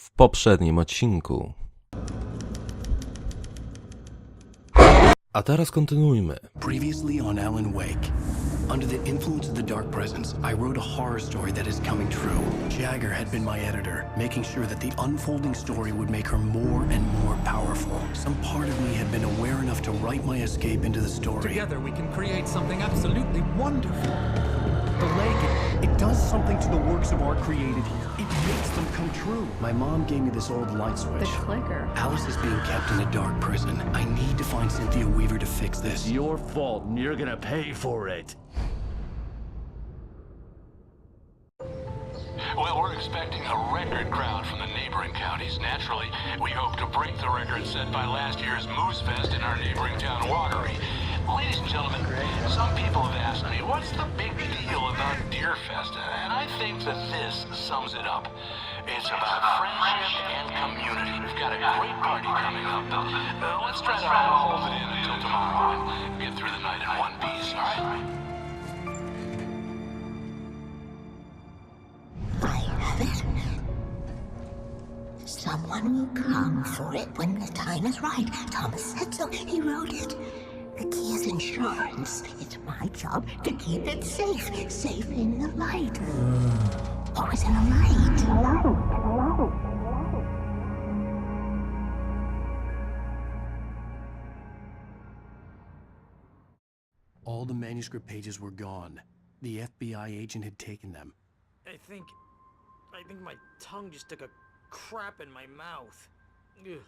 w poprzednim odcinku. A teraz kontynuujmy. Previously on Alan Wake. Under the influence of the Dark Presence, I wrote a horror story that is coming true. Jagger had been my editor, making sure that the unfolding story would make her more and more powerful. Some part of me had been aware enough to write my escape into the story. Together we can create something absolutely wonderful. The lake, It does something to the works of art created here. It makes them come true. My mom gave me this old light switch. The clicker. Alice is being kept in a dark prison. I need to find Cynthia Weaver to fix this. It's your fault and you're gonna pay for it. Well, we're expecting a record crowd from the neighboring counties. Naturally, we hope to break the record set by last year's Moose Fest in our neighboring town, Watery. Ladies and gentlemen, some people have asked me, what's the big deal about Deer Fest? I think that this sums it up. It's about friendship and community. We've got a great party coming up. Uh, let's try to hold it in until tomorrow and get through the night in one piece, all right? Someone will come for it when the time is right. Thomas said so. He wrote it. The key is insurance. It's my job to keep it safe. Safe in the light. Always in the light. All the manuscript pages were gone. The FBI agent had taken them. I think. I think my tongue just took a crap in my mouth. Ugh.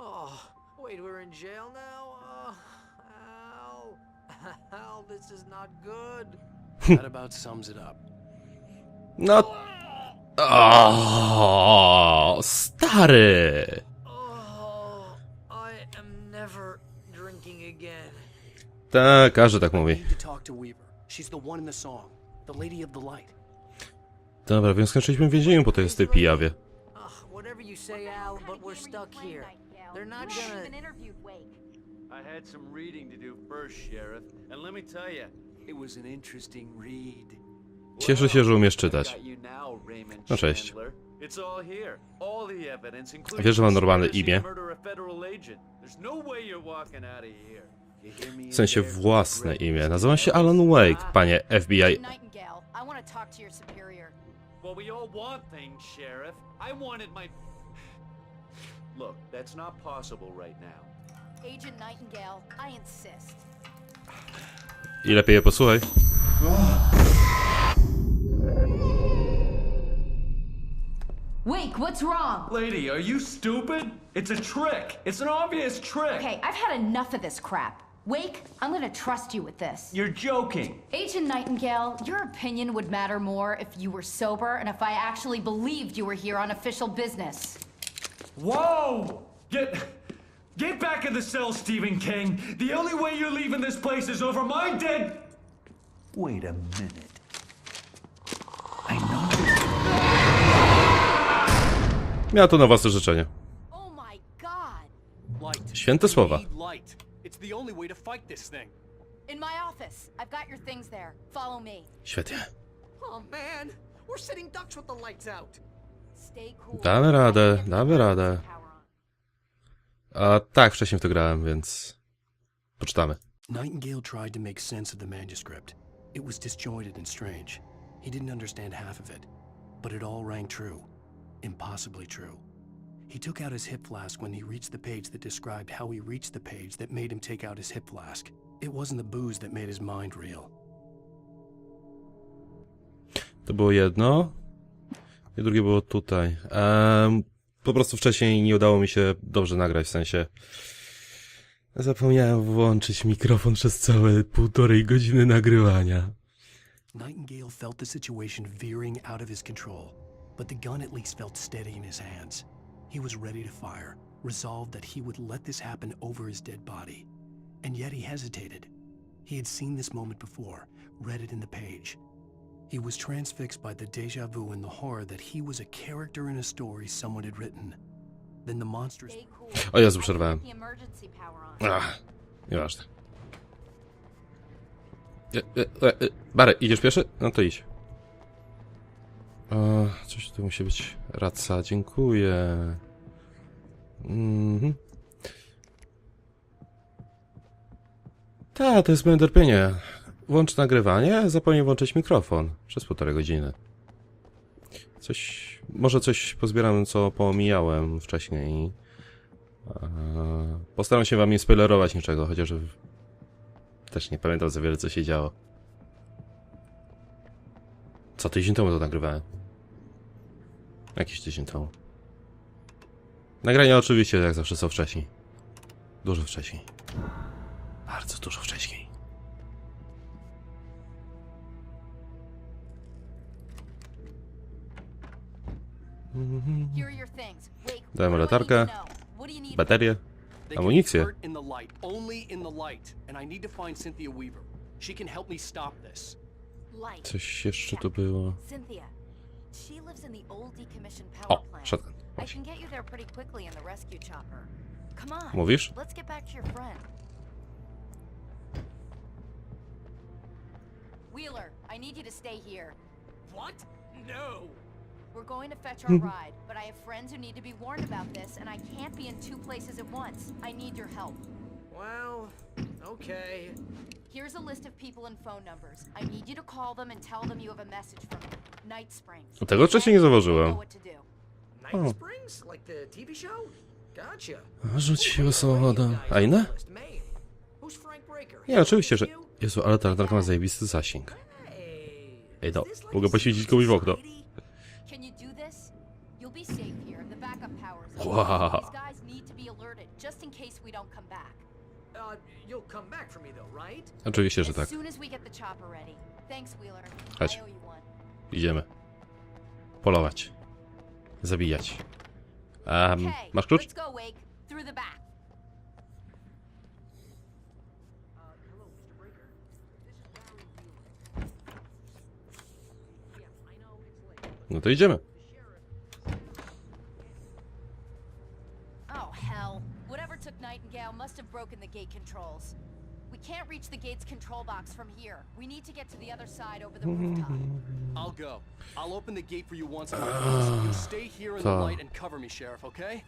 Oh, wait, we're in jail now? Oh, Al, this is not good. that about sums it up. No. O, stary! Oh, I am never drinking again. Tak, każdy tak mówi. need to talk to Weaver. She's the one in the song. The Lady of the Light. Dobra, więc skończyliśmy w więzieniu po tej, z tej pijawie. Whatever you say, Al, but we're stuck here. They're not gonna. I had some reading to do first, Sheriff, and let me tell you, it was an interesting read. Cieszę się, że umiesz czytać. Got you now, Raymond No cześć. Chandler. It's all here. All the evidence, including Wiesz, że mam normalne imię? to murder a federal agent. There's no way you're walking out of here. You hear me W sensie własne imię. Nazywam się Alan Wake, panie FBI. Look, that's not possible right now. Agent Nightingale, I insist. I lepiej je posłuchaj. Wake, what's wrong? Lady, are you stupid? It's a trick. It's an obvious trick. Okay, I've had enough of this crap. Wake, I'm gonna trust you with this. You're joking. Agent Nightingale, your opinion would matter more if you were sober and if I actually believed you were here on official business. Whoa! Get. Get back in the cell, Stephen King. The only way you're leaving this place is over my dead. Wait a minute. I know. Miała to na własne życzenie. Oh my god! Light. Święte słowa. We need light. It's the only way to fight this thing. In my office. I've got your things there. Follow me. Świetnie. Oh man, we're sitting ducks with the lights out. Stay cool. Damy radę, damy radę. A tak, wcześniej w to grałem, więc... Poczytamy. Nightingale tried to make sense of the manuscript. It was disjointed and strange. He didn't understand half of it, but it all rang true. Impossibly true. He took out his hip flask when he reached the page that described how he reached the page that made him take out his hip flask. It wasn't the booze that made his mind real. To było jedno. I drugie było tutaj. Em, po prostu wcześniej nie udało mi się dobrze nagrać, w sensie... Zapomniałem włączyć mikrofon przez całe półtorej godziny nagrywania. Nightingale felt the situation veering out of his control, but the gun at least felt steady in his hands. He was ready to fire, resolved that he would let this happen over his dead body. And yet he hesitated. He had seen this moment before, read it in the page. He was transfixed by the deja vu and the horror that he was a character in a story someone had written. Then the cool. O Jezu, przerwałem. Get the emergency power on. Ach, nieważne. E, e, e, e, Barry, idziesz pierwszy? No to idź. O, coś tu musi być. Raca, dziękuję. Mhm. Tak, to jest moje terpienie. Włącz nagrywanie, zapomnij włączyć mikrofon. Przez półtorej godziny. Coś... Może coś pozbieram, co pomijałem wcześniej. Eee, Postaram się wam nie spoilerować niczego, chociaż... Też nie pamiętam za wiele, co się działo. Co tydzień temu to nagrywałem. Jakiś tydzień temu. Nagrania oczywiście, jak zawsze, są wcześniej. Dużo wcześniej. Bardzo dużo wcześniej. Cynthia. She lives in the old decommissioned power O, plant. szedłem. I can get you there pretty quickly in the rescue chopper. Come on. Mówisz? Let's get back to your friend. Wheeler, I need you to stay here. What? No! We're going to fetch our ride, but I have friends who need to be warned about this, and I can't be in two places at once. I need your help. Well, okay. Here's a list of people and phone numbers. I need you to call them and tell them you have a message from Night Springs. Tego wcześniej nie zauważyłem. know what to do. Night Springs? Like the TV show? Gotcha. Rzuciło samochodem. A inne? West Maine. Who's Frank Breaker? Nie, oczywiście, że... Jezu, ale ta latarka ma zajebisty zasięg. Ej, no, mogę poświecić komuś w okno. Can you do this? You'll be safe here. The backup power's Wow. on. These guys need to be alerted, just in case we don't come back. Uh, you'll come back for me though, right? Oczywiście, że As tak. soon as we get the chopper ready. Thanks, Wheeler. Chodź. I owe you one. Idziemy. Polować. Zabijać. Um, Okay, masz klucz? let's go, Wake. Through the back. No to idziemy. Oh, hell. Whatever took Nightingale must have broken the gate controls. We can't reach the gate's control box from here. We need to get to the other side over the rooftop. I'll go. I'll open the gate for you once I'm done. You stay here in the to- light and cover me, Sheriff, okay?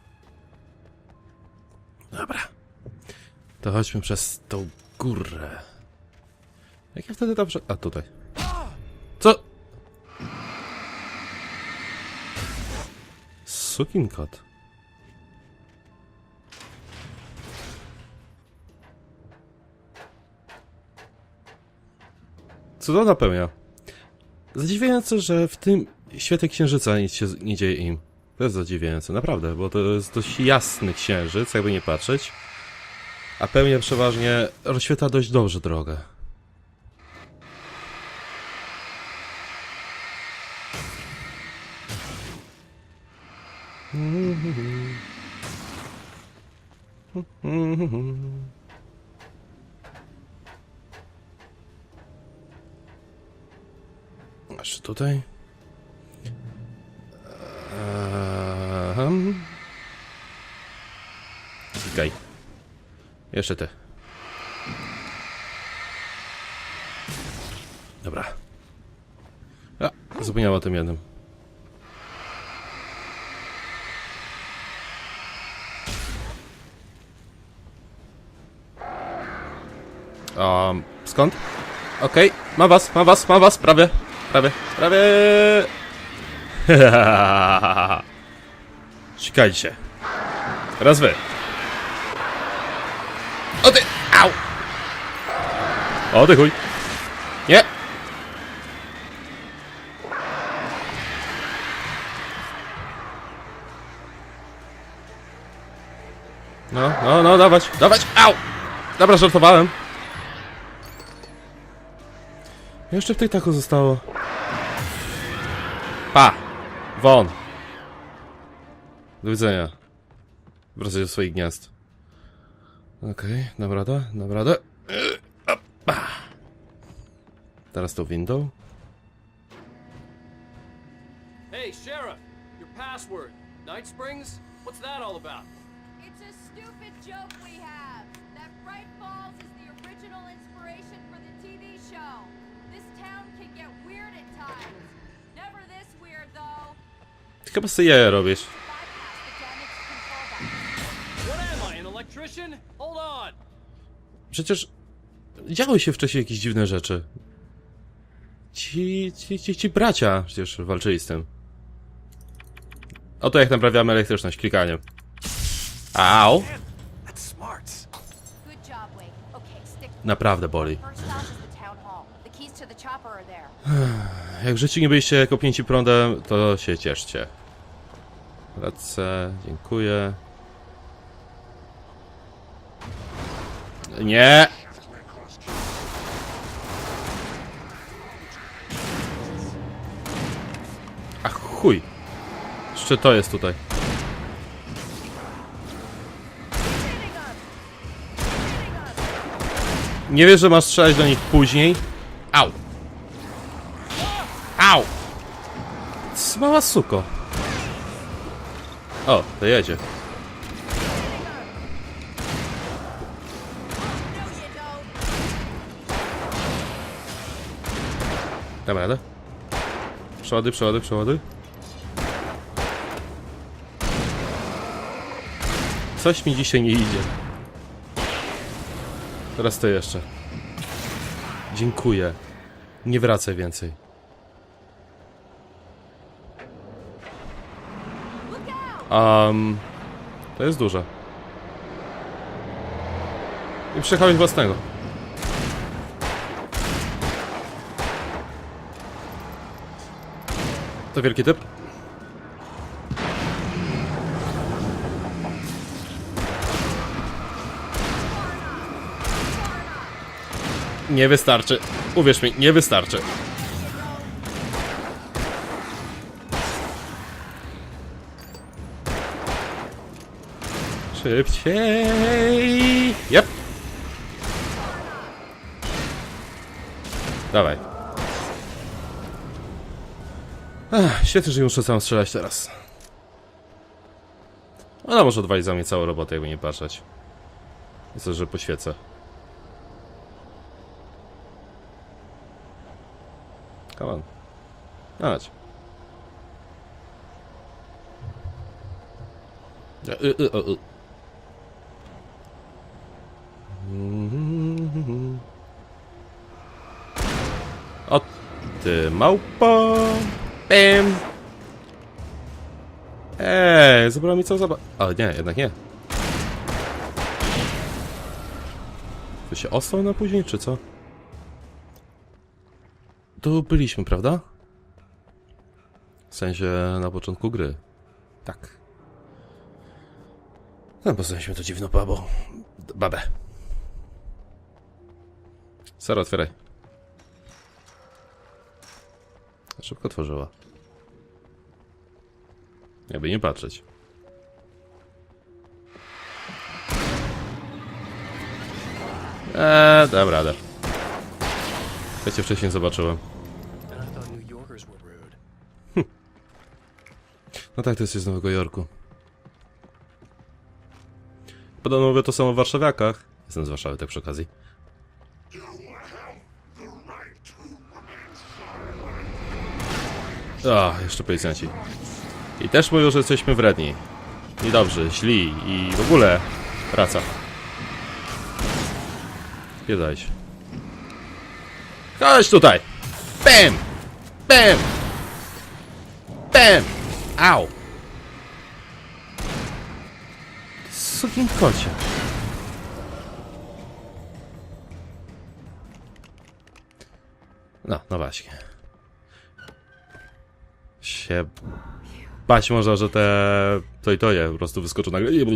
Dobra. To chodźmy przez tą górę. Jak ja wtedy prze... A, tutaj. Co? Sukin kot. Co to napełnia? Zadziwiające, że w tym świetle księżyca nic się nie dzieje im. To jest zadziwiające, naprawdę, bo to jest dość jasny księżyc, jakby nie patrzeć. A pełnia przeważnie rozświetla dość dobrze drogę. Jeszcze tutaj. Zgaj. Jeszcze ty. Dobra. A, zapomniałem o tym jednym. Um, skąd? Okej, ma was, ma was, ma was, prawie, prawie, prawie. Czekajcie. Wy. O ty! Au! O ty chuj! Nie! No, no, no, dawać, dawać! Au! Dobra, żartowałem. Jeszcze w tej taku zostało. Pa! Won! Do widzenia. Wracaj do swoich gniazd. Okej, dam radę, dam radę. Opa. Teraz to window. Hey, Sheriff! Your password. Night Springs? What's that all about? It's a stupid joke we have. That Bright Falls is the original inspiration for the TV show. Ty chyba sobie jaja robisz. Przecież działy się wcześniej jakieś dziwne rzeczy. Ci, ci, ci, ci bracia przecież walczyli z tym. Oto jak naprawiamy elektryczność klikaniem. Au! Naprawdę boli. Jak w życiu nie byliście kopnięci prądem, to się cieszcie. Dziękuję. Nie! Ach chuj! Jeszcze to jest tutaj. Nie wiesz, że masz strzelać do nich później? Au! Au! Mała suko. O, to jedzie. Dam radę? Przewody, przewody, przewody. Coś mi dzisiaj nie idzie. Teraz to jeszcze. Dziękuję. Nie wracaj więcej. Um, to jest duże. I przejechałeś własnego. To wielki typ. Nie wystarczy. Uwierz mi, nie wystarczy. Szybciej! Yep. Dawaj. Ach, świetnie, że muszę sam strzelać teraz. Ona może odwalić za mnie całą robotę, jakby nie patrzeć. To, że poświecę. Come on. Chodź. E, y, y, y. O ty małpo! Bam! Eee, zabrała mi całą zabawę. O nie, jednak nie. To się osłał na później, czy co? Tu byliśmy, prawda? W sensie na początku gry. Tak. No, poznaliśmy to dziwną babą. Babę. Sara, otwieraj. Szybko otworzyła. Jakby nie patrzeć. Eee, dam radę. Ja cię wcześniej zobaczyłem. Rude. No tak, to jest z Nowego Jorku. Podobno mówię to samo w warszawiakach. Jestem z Warszawy, tak przy okazji. O, jeszcze policjanci. I też mówią, że jesteśmy wredni. I dobrzy, źli i w ogóle praca. Nie daj się. Chodź tutaj! Bam! Bam! Bam! Au! Sukin kocie. No, no właśnie. Się bać można, że te to i to je po prostu wyskoczą nagle i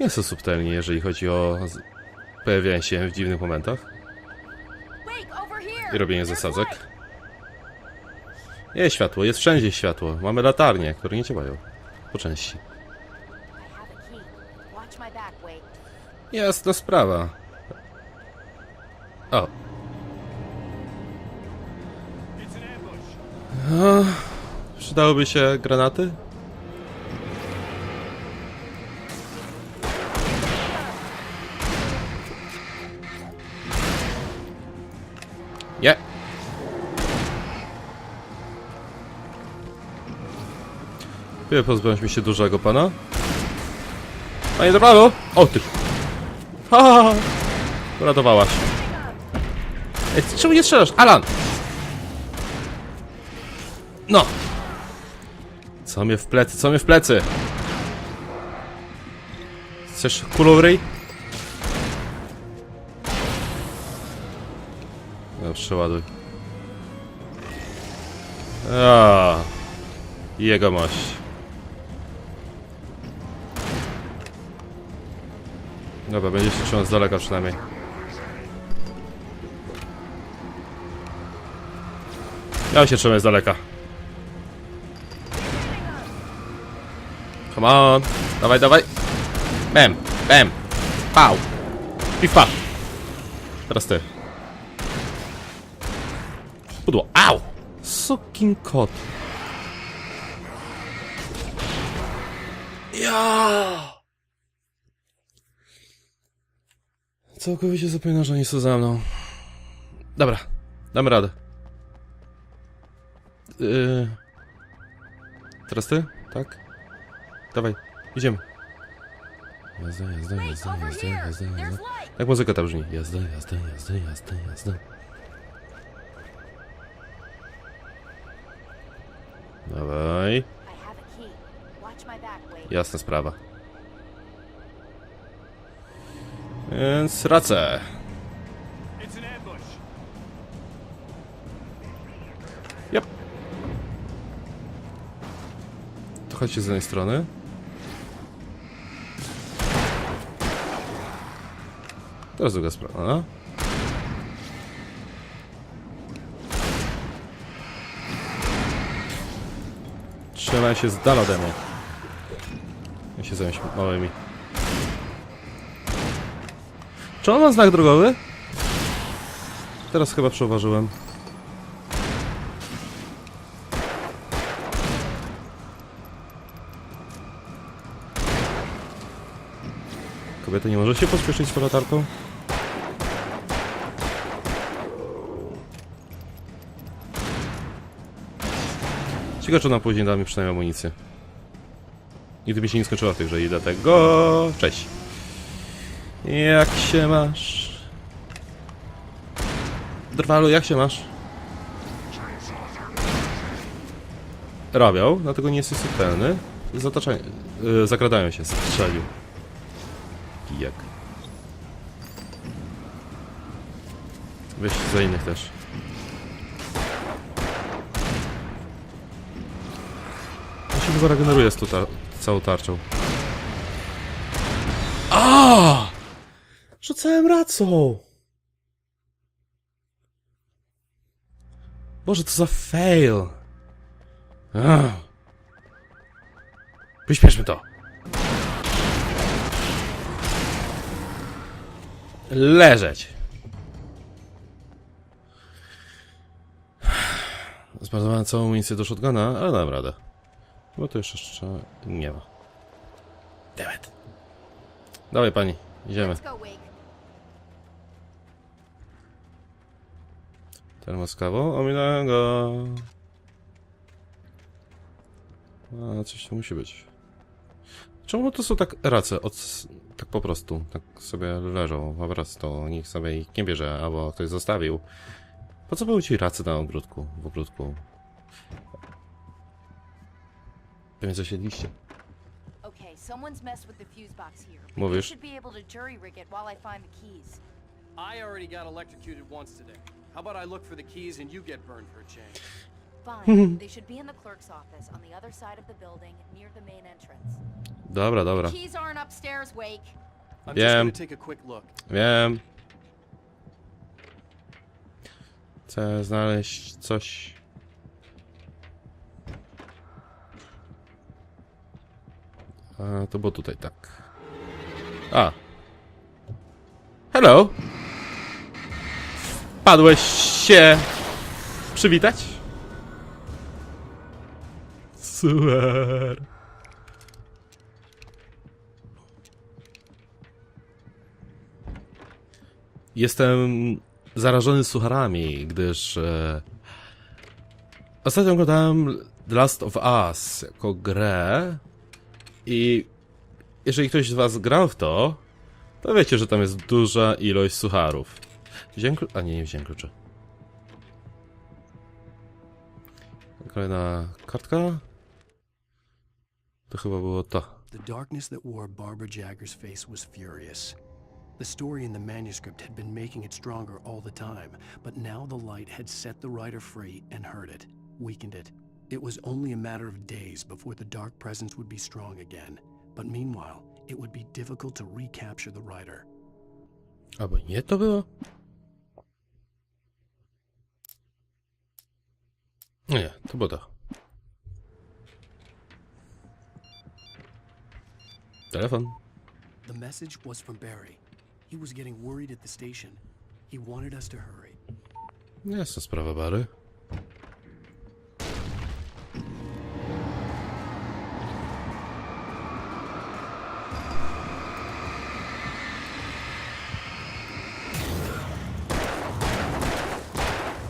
Nie jest to subtelnie, jeżeli chodzi o pojawianie się w dziwnych momentach i robienie zasadzek. Jest światło, jest wszędzie światło. Mamy latarnie, które nie działają. Po części. Jasna sprawa. O. o. Przydałyby się granaty? Nie. Yeah. Pozbądźmy się dużego pana. Panie do! O ty! Ha! Uratowałaś. Ej, czemu nie strzelasz? Alan! No! Co mnie w plecy, co mnie w plecy? Chcesz kulą w ryj? No, przeładuj. A, Jego Dobra, będzie się trzymał z daleka przynajmniej. Ja się trzymam z daleka. Come on. Dawaj, dawaj. Bam, bam. Pał. Pif, paf. Teraz ty. Pudło. Au! Sukin kot. Ja! Całkowicie zapomina, że oni są za mną. Dobra, damy radę. Yy... Teraz ty? Tak? Dawaj, idziemy. Jazda, jazda, jazda, jazda, jazda, jazda. Jak muzyka ta brzmi? Jazda, jazda, jazda, jazda, jazda. Dawaj. I have a key. Watch my back, Wade. Jasna sprawa. Więc racę. Yep. To chodźcie z jednej strony. Teraz druga sprawa. Trzymaj się z dala mnie. Ja się zająć małymi. Czy on ma znak drogowy? Teraz chyba przeuważyłem. Kobieta nie może się pospieszyć z latarką? Ciekawe, czy ona później da mi przynajmniej amunicję. Nigdy mi się nie skończyła w tej grze i dlatego... Cześć. Jak się masz? Drwalu, jak się masz? Robią, dlatego nie jesteś subtelny. Zataczają... Yy, zakradają się, strzelił. Kijak. Weź za innych też. On się chyba regeneruje z tar całą tarczą. A! Rzucałem racą! Boże, to za fail! Ach. Wyśpieszmy to! Leżeć! Zmarnowałem całą amunicję do shotguna, ale dam radę. Bo to jeszcze nie ma. Dammit. Dawaj pani, idziemy. Termoskawo, ominąłem go. A, coś tu musi być. Czemu to są tak race? Od, tak po prostu, tak sobie leżą po prostu. Nikt sobie ich nie bierze, albo ktoś zostawił. Po co były ci racy na ogródku, w ogródku? Pewnie zasiedliście. Okay, someone's messed with the fuse box here. but Mówisz? You should be able to jury rig it while I find the keys. I already got electrocuted once today. How about I look for the keys and you get burned for a change? Fine. they should be in the clerk's office on the other side of the building near the main entrance. Dobra, dobra. Keys aren't upstairs, Wake. I'm just Yeah. gonna take a quick look. Wiem. Chcę znaleźć coś. A, to było tutaj, tak. A. Hello. Padłeś się przywitać? Super. Jestem zarażony sucharami, gdyż e, ostatnio oglądałem The Last of Us jako grę i jeżeli ktoś z was grał w to, to wiecie, że tam jest duża ilość sucharów. Wziąłem klu- A nie, nie wziąłem kluczy. Kolejna kartka. To chyba było to. The darkness that wore Barbara Jagger's face was furious. The story in the manuscript had been making it stronger all the time, but now the light had set the writer free and hurt it, weakened it. It was only a matter of days before the dark presence would be strong again, but meanwhile, it would be difficult to recapture the writer. Albo nie to było? Nie, to to. Telefon. The message was from Barry. He was getting worried at the station. He wanted us to hurry. Jest to sprawa Bary.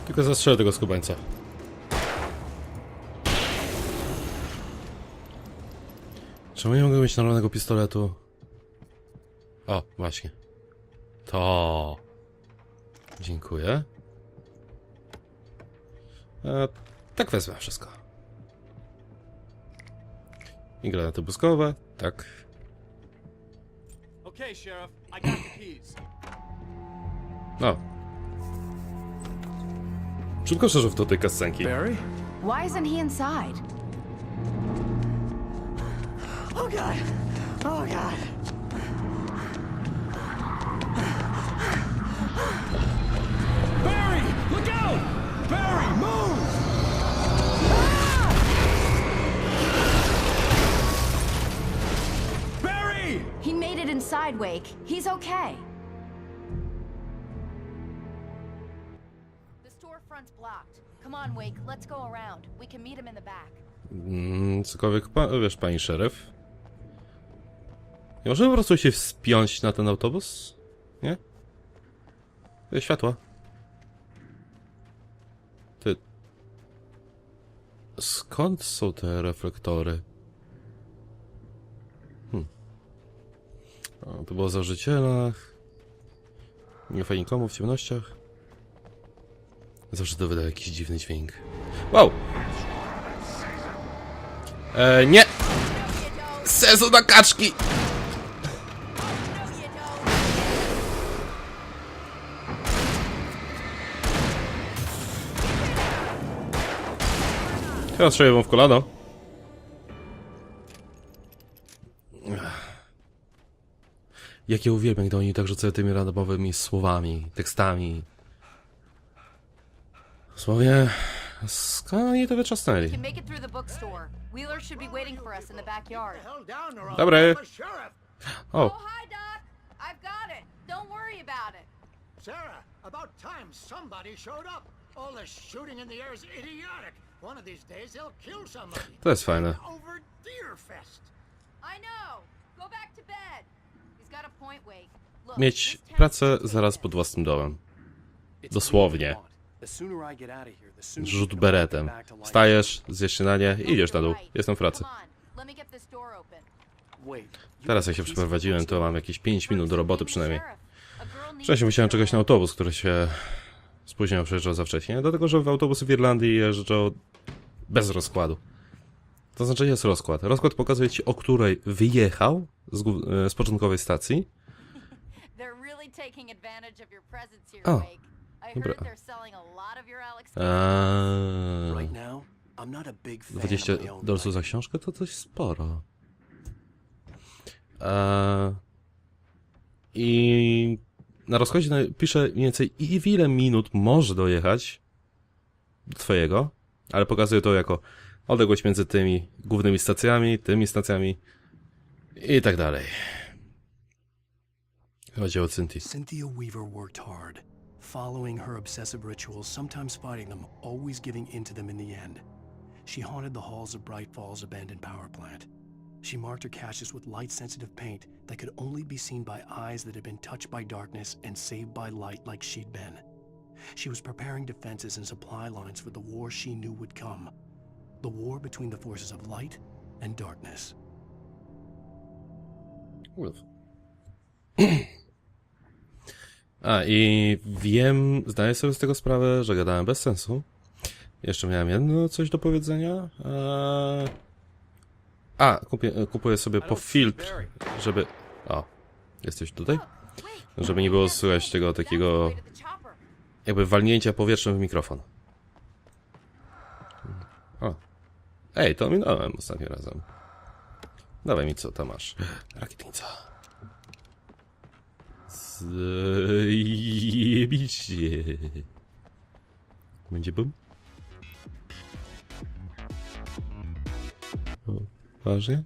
Tylko zastrzelę tego skubańca. Czemu nie mogę mieć normalnego pistoletu? O, właśnie. To. Dziękuję. E, tak wezmę wszystko. I granaty błyskowe, tak. Okay, Sheriff, I got the keys. No. Szybko przeżył do tej kascenki. Barry? Why isn't he inside? Oh god! Oh god! Barry! Look out! Barry, move! Barry! He made it inside, Wake. He's okay. The storefront's blocked. Come on, Wake, let's go around. We can meet him in the back. Mm, cokolwiek, pa, wiesz, pani szeryf. Nie możemy po prostu się wspiąć na ten autobus? Nie? Te światła. Ty... Skąd są te reflektory? Hmm. O, to było w zażycielach. Nie fajnie komu w ciemnościach. Zawsze to wyda jakiś dziwny dźwięk. Wow! E, nie! Sezon na kaczki! Strzeliłem mu w kolano. Jak ja uwielbiam, gdy oni tak rzucają tymi randomowymi słowami, tekstami. Dosłownie... Skąd oni to wyczasnęli? Dobry. O, Oh. Sarah, about time somebody showed up. All this shooting in the air is idiotic. One of these days they'll kill somebody. to jest fajne. Over Deerfest. I know. Go back to bed. He's got a point, Wake. Mieć pracę zaraz pod własnym domem. Dosłownie. The the Rzut beretem. Wstajesz, zjesz śniadanie i idziesz na dół. Jestem w pracy. Teraz jak się przeprowadziłem, to mam jakieś 5 minut do roboty przynajmniej. Wcześniej musiałem czekać na autobus, który się spóźniał, przyjeżdżał za wcześnie. Dlatego, że w autobusy w Irlandii jeżdżą bez rozkładu. To znaczy jest rozkład. Rozkład pokazuje ci, o której wyjechał z, e, z początkowej stacji. I dobra. Eee, Right now, I'm not a big fan 20 of my own dolców za książkę to dość sporo. Eee, I na rozkładzie na- pisze mniej więcej ile minut może dojechać do twojego, ale pokazuje to jako odległość między tymi głównymi stacjami, tymi stacjami i tak dalej. Chodzi o Cynthia. Cynthia Weaver worked hard, following her obsessive rituals, sometimes fighting them, always giving in to them in the end. She haunted the halls of Bright Falls abandoned power plant. She marked her caches with light sensitive paint that could only be seen by eyes that had been touched by darkness and saved by light like she'd been. She was preparing defenses and supply lines for the war she knew would come. The war between the forces of light and darkness. Wolf. A, i wiem, zdaję sobie z tego sprawę, że gadałem bez sensu. Jeszcze miałem jedno coś do powiedzenia. Eee... A, kupię, kupuję sobie po filtr, żeby... O, jesteś tutaj? Żeby nie było słychać tego takiego... Jakby walnięcia powietrzem w mikrofon. O. Ej, to minąłem ostatnim razem. Dawaj mi co tam masz. Rakietnica. Zjebiście. Będzie bum? página.